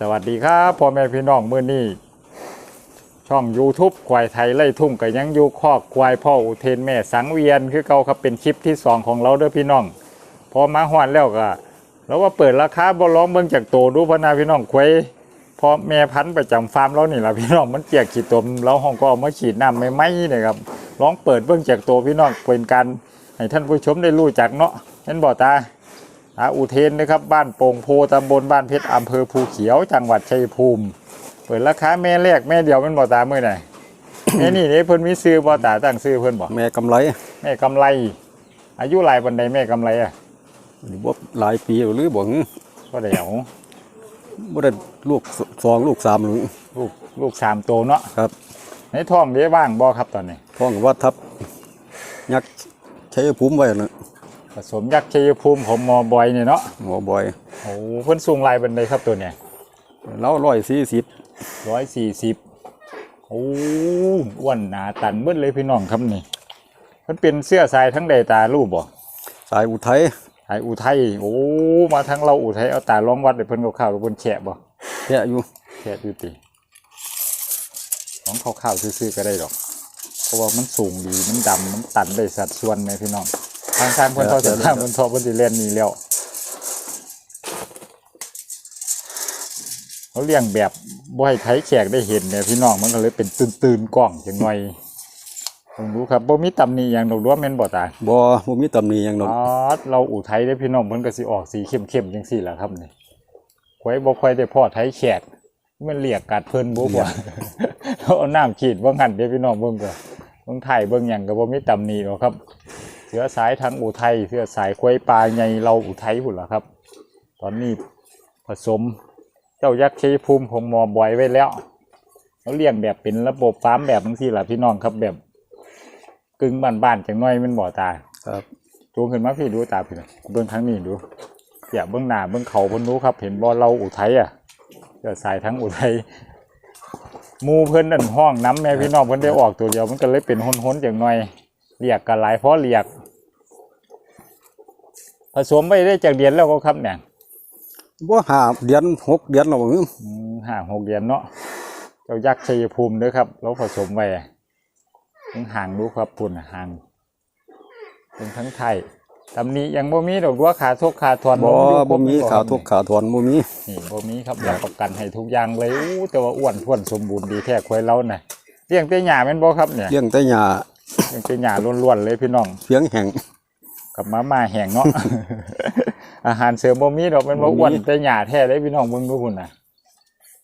สวัสดีครับพ่อแม่พี่น้องมื้อนี้ช่อง YouTube ควายไทยไล่ทุ่งก็ยังอยู่คอกควายพ่ออุเทนแม่สังเวียนคือเก่าครับเป็นคลิปที่ 2 ของเราเด้อพี่น้อง พอมาหวานแล้วก็แล้วว่าเปิดราคาบ่ร้องเบิ่งจากโตดูพนาพี่น้องควายพอแม่พันธุ์ประจำฟาร์มเรานี่ล่ะพี่น้องมันเจียกขีดตมแล้วห้องก็เอามาฉีดน้ำไม่ไหมนี่ครับลองเปิดเบิ่งจากโตพี่น้องเป็นการให้ท่านผู้ชมได้รู้จักเนาะเห็นบ่ตา อาอุเทนนะครับบ้านโป่งโพตำบลบ้านเพชรอำเภอภูเขียว จังหวัดชัยภูมิ เปิดราคาแม่แรกแม่เดียวมันบ่ตามื้อไหนแม่นี่นี่เพิ่นมีซื้อบ่ตาตั้งซื้อเพิ่นบ่แม่กำไรแม่กำไร อายุหลายปานใดแม่กำไรอะหรือว่าหลายปีหรือบ่งก็ได้เอาบ่ได้ลูกสสองลูกสามหรือลูกลูกสามโตเนาะครับ ในท้องเด้ว่างบ่ครับตอนนี้ท้องวัดทับยักษ์ชัยภูมิไว้นะ ผสมยักษ์ชัยภูมิของมอบอยนี่เนาะหมอบอย โอ้เพิ่นสูงหลายปานใดครับตัวเนี้ยแล้วร้อยสี่สิบ140โอ้อ้วนหนาตันเบิดเลยพี่น้องครับนี่เพิ่นเป็นเสื้อสายทั้งใดตารูปบ่สายอุทัยไออุทัยโอ้มาทั้งเราอุทัยเอาตาล้องวัดเดี๋ยวเพิ่นก็ข้าวๆเพิ่นแฉะบ่แค่อยู่แฉะอยู่ติของข้าวๆซื่อๆก็ได้ดอก เพราะว่ามันสูงดีมันดำมันตันได้สัดส่วนไหมพี่น้อง ทางทางเพิ่นเขาจะทางเพิ่นทอเพิ่นสิเล่นนี่แล้วเขาเลี้ยงแบบบ่ให้ไผแขกได้เห็นเนี่ยพี่น้องมันก็เลยเป็นตื่นๆกล้องจังหน่อยผมรู้ครับบ่มีตำหนิหยังดอกรั้วาแม่นบ่ตาบ่บ่มีตำหนิหยังดอกอ๋อเราอู่ไทยได้อพี่น้องเพิ่นก็สิออกสีเข้มๆจังซี่แหละครับนี่ไว้บ่ค่อยได้พ่อไทยแขกมันเรียกกัดเพิ่นบ่กว่าเอาน้ำขีดบ่งั้นเด้อพี่น้องเบิ่งก็เบิ่งไทยเบิ่งหยังก็บ่มีตำหนิหรอกครับ เสือสายทางอู่ไทยเสือสายควายปลาใหญ่เราอู่ไทยพุ่นล่ะครับ ตอนนี้ผสมเจ้ายักษ์ชัยภูมิของหมอบอยไว้แล้วเขาเลี้ยงแบบเป็นระบบฟาร์มแบบจังซี่ล่ะพี่น้องครับแบบกึ่งบ้านๆจังน้อยแมันบ่ตาครับจูงขึ้นมาพี่ดูตาพี่หน่อยเบื้องทั้งนี้ดูอย่าเบื้องหน้าเบื้องเขาเพิ่นรู้ครับ เห็นบอเราอุทัยอะเกิดสายทั้งอุทัยหมูเพิ่นนั่นห้องน้ำแม่พี่น้องเพิ่นได้ออกตัวเดียวมันก็เลยเป็นห้นๆอย่างหน่อย เรียกกันหลายเพราะเรียก ผสมไปได้จากเดือนแล้วก็ครับเนี่ยบ่หาเดือนหกเดือนแล้วบ่งอืมห้าหกเดือนเนาะเจ้ายักษ์ชัยภูมิเด้อครับเราผสมไว้ยังห่างดูครับปุ่นน่ะห่างเป็นทั้งไทยตำหนี้ยังบ่มีดอกดัวขาทกขาทอนบ่อยู่ครบ่มีอยู่ขาครับทุกขาถอนบ่มีนี่บ่มีครับอยากประกันให้ทุกอย่างเลยอู้แต่ว่าอ้วนท้วนสมบูรณ์ดีแท้ควายเราน่ะเลี้ยงแต่หญ้าแม่นบ่ครับเนี่ยเลี้ยงแต่หญ้าเลี้ ยงแต่หญ้าล้วนๆเลยพี่น้องเพียงแห้งกับมาม่าแห้งเนาะ อาหารเสริมบ่มีดอกแม่นบ่บ่มีอ้วนแต่หญ้าแท้เลยพี่น้องเบิ่งดูพุ่นน่ะ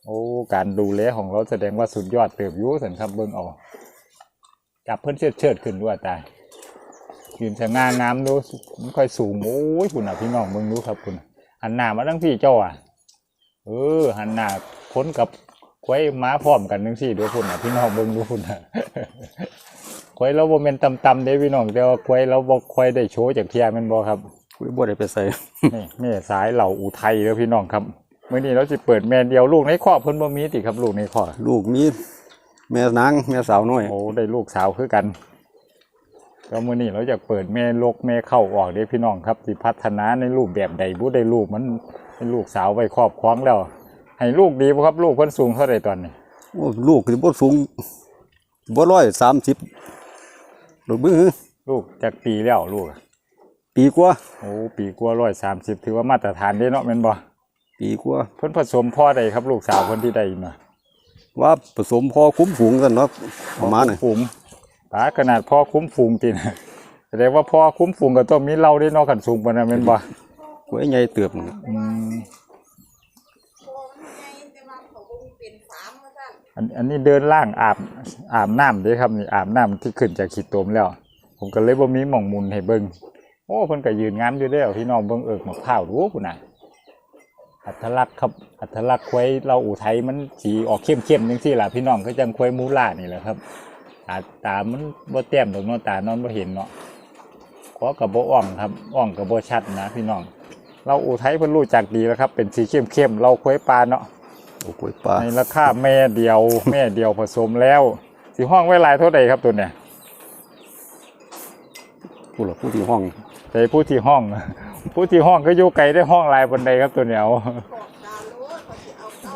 โอ้ การดูแลของเราแสดงว่าสุดยอดเติบอยู่สันครับเบิ่งเอาจับเพิ่นเชิดเชิดๆขึ้นด้วยตายยืนสง่างามดูมันค่อยสูงโอ้ยพุ่นน่ะพี่น้องเบิ่งดูครับพุ่นน่ะหันหน้ามาทั้งพี่เจ้าอะ เออ หันหน้าพ้นกับควายม้าพร้อมกันจังซี่ดูพุ่นน่ะพี่น้องเบิ่งดูพุ่นน่ะ ควายเราบ่แม่นต่ำๆเด้พี่น้องแต่ว่าควายเราบ่ค่อยได้โชว์จากเทียแม่นบ่ครับ คุยบ่ได้ไปใส่ นี่แม่สายเหล่าอุทัยเด้อพี่น้องครับมื้อนี้เราสิเปิดแม่เดียวลูกในครอบเพิ่นบ่มีติครับลูกในครอบลูกมีแม่นางแม่สาวน้อยโอ้ได้ลูกสาวคือกันก็มื้อนี้เราจะเปิดแม่ลกแม่เข้าออกเด้พี่น้องครับสิพัฒนาในรูปแบบใดบ่ได้ลูกมันเป็นลูกสาวไว้ครอบครองแล้ว ให้ลูกดีบ่ครับลูกเพิ่นสูงเท่าใดตอนนี้ โอ้ลูกสิบ่สูงบ่ร้อยสามสิบ ลูกมือลูกจากปีแล้วลูกอะปีกว่าโอ้ปีกว่า130ถือว่ามาตรฐานเด้เนาะแม่นบ่ปีกว่าเพิ่นผสมพ่อใดครับ ลูกสาวเพิ่นที่ใดมาว่าผสมพอคุ้มฝูงกันเนาะประมาณนี้ฝูงตาขนาดพ่อคุ้มฝูงตินะแสดงว่าพ่อคุ้มฝูงก็ต้องมีเราได้เนอกกันสูงปานนั้นแม่นบ่กล้วยใหญ่เติบนั่นน่ะอืม โอ้มันไงแต่ว่าเขาบ่มีเป็นฟาร์มว่าซั่ นอันอันนี้เดินล่างอาบอาบน้ำด้วยครับนี่อาบน้ำที่ขึ้นจากขีดตมแล้ว ผมก็เลยบ่มีหม่องมุนให้เบิ่งโอ้เพิ่นก็ยืนงามอยู่เด้อพี่น้องเบิ่งเอิกมะพร้าวดูพุ่นน่ะอัตลักษณ์ครับอัตลักษณ์ควยเราอู่ไทยมันสีออกเข้มๆจังซี่ล่ะพี่น้องก็จังควยมูล่านี่แหละครับตาตามันบ่แต้มดอกเนาะตานอนบ่เห็นเนาะขอกับบ่อ่องครับอ่องกับบ่ชัดนะ พี่น้อง เราอู่ไทยเพิ่นรู้จักดีแล้วครับ เป็นสีเข้มๆเราควยปลาเนาะ โอ้กล้วยปลาในราคาแม่เดียว แม่เดียวผสมแล้วสิห้องไว้หลายเท่าใดครับตัวเนี่ยผู้ละผู้ที่ห้องแต่ผู้ที่ห้อง ผู้ที่ห้องก็อยู่ไกลได้ห้องหลายบนใดครับตัวเนี่ยเอาบอกดาวโลดเขาสิเอาเต้า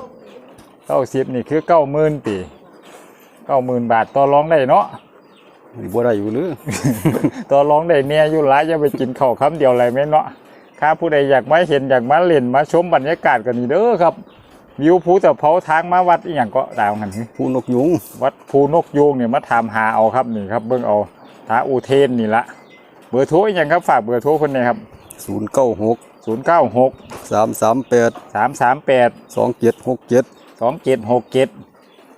เก้าสิบนี่คือเก้าหมื่นปีเก้าหมื่นบาทต่อรองได้เนาะนี่บ่ได้อยู่หรือ ต่อรองได้เนี่ยอยู่หลายจะไปกินข้าวคำเดียวอะไรไหมเนาะถ้าผู้ใดอยากมาเห็นอยากมาเล่นมาชมบรรยากาศกันนี่เด้อครับ วิวภูตะเภาทางมาวัดอีหยังก็ดาวกันผู้นกยุงวัดภูนกยูงเนี่ยมาถามหาเอาครับนี่ครับเบิ่งเอาท้าอูเทนนี่ละเบอร์โทรอีหยังครับฝากเบอร์โทรคนนี้ครับศูนย์เก้าหกศูนย์เก้าหกสามสามแปดสามสามแปดสองเจ็ดหกเจ็ดสองเจ็ดหกเจ็ด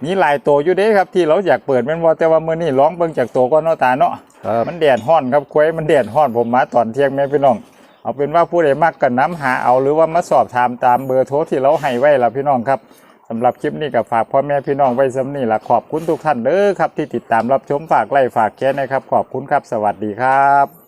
มีหลายตัวอยู่เด้ครับที่เราอยากเปิดแมันว่าแต่ว่ามื้อนี้ร้องเบิ่งจากตัวก็เนาะตาเนาะครับมันแดดฮ้อนครับควายมันแดดฮ้อนผมมาตอนเที่ยงแม่พี่น้อง เอาเป็นว่าผู้ใดมักกันน้ำหาเอาหรือว่ามาสอบถามตามเบอร์โทรที่เราให้ไว้ละพี่น้องครับสำหรับคลิปนี้กับฝากพ่อแม่พี่น้องไว้สำนี่ละขอบคุณทุกท่านเด้อครับที่ติดตามรับชมฝากไล่ฝากแชร์นะครับ ขอบคุณครับ สวัสดีครับ